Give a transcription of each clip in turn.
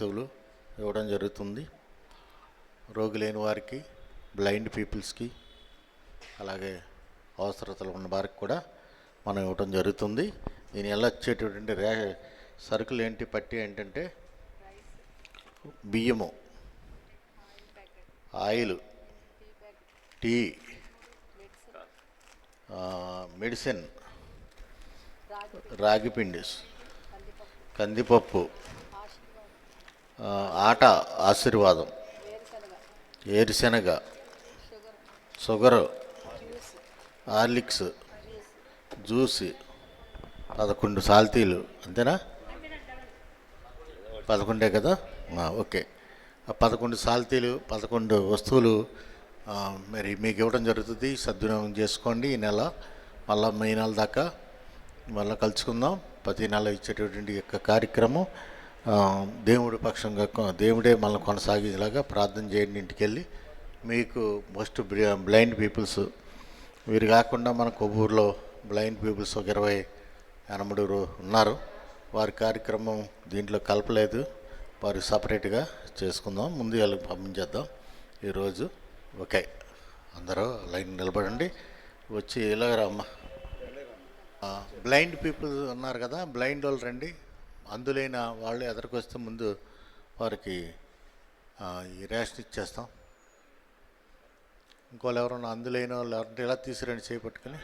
వస్తువులు ఇవ్వడం జరుగుతుంది. రోగి లేని వారికి బ్లైండ్ పీపుల్స్కి అలాగే అవసరతలు ఉన్న వారికి కూడా మనం ఇవ్వడం జరుగుతుంది. దీని ఎలా వచ్చేటటువంటి రే సరుకులు ఏంటి పట్టి ఏంటంటే బియ్యము ఆయిల్ టీ మెడిసిన్ రాగి పిండి కందిపప్పు ఆట ఆశీర్వాదం. ఏరుశనగ షుగరు హార్లిక్స్ జ్యూస్ పదకొండు సాల్తీలు అంతేనా? పదకొండే కదా? ఓకే. ఆ పదకొండు సాల్తీలు పదకొండు వస్తువులు మరి మీకు ఇవ్వడం జరుగుతుంది. సద్వినియోగం చేసుకోండి ఈ నెల. మళ్ళీ మే నెల దాకా మళ్ళీ కలుసుకుందాం. ప్రతి నెల ఇచ్చేటటువంటి యొక్క కార్యక్రమం దేవుడి పక్షంగా దేవుడే మనల్ని కొనసాగేలాగా ప్రార్థన చేయండి ఇంటికి వెళ్ళి మీకు మోస్ట్ బ్లైండ్ పీపుల్స్ వీరు కాకుండా మన కొవ్వూరులో బ్లైండ్ పీపుల్స్ ఒక ఇరవై ఎనమడుగురు ఉన్నారు. వారి కార్యక్రమం దీంట్లో కలపలేదు. వారు సపరేట్గా చేసుకుందాం. ముందు వాళ్ళకి పంపించేద్దాం. ఈరోజు ఓకే. అందరూ లైన్ నిలబడండి. వచ్చి ఇలాగ రమ్మ. బ్లైండ్ పీపుల్ ఉన్నారు కదా బ్లైండ్ వాళ్ళు రండి. అందులైన వాళ్ళు ఎదరికొస్తే ముందు వారికి ఈ రేషన్ ఇచ్చేస్తాం. ఇంకోళ్ళు ఎవరన్నా అందులైన వాళ్ళు ఎవరంటే ఇలా తీసుకురండి చేపట్టుకుని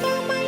Bye.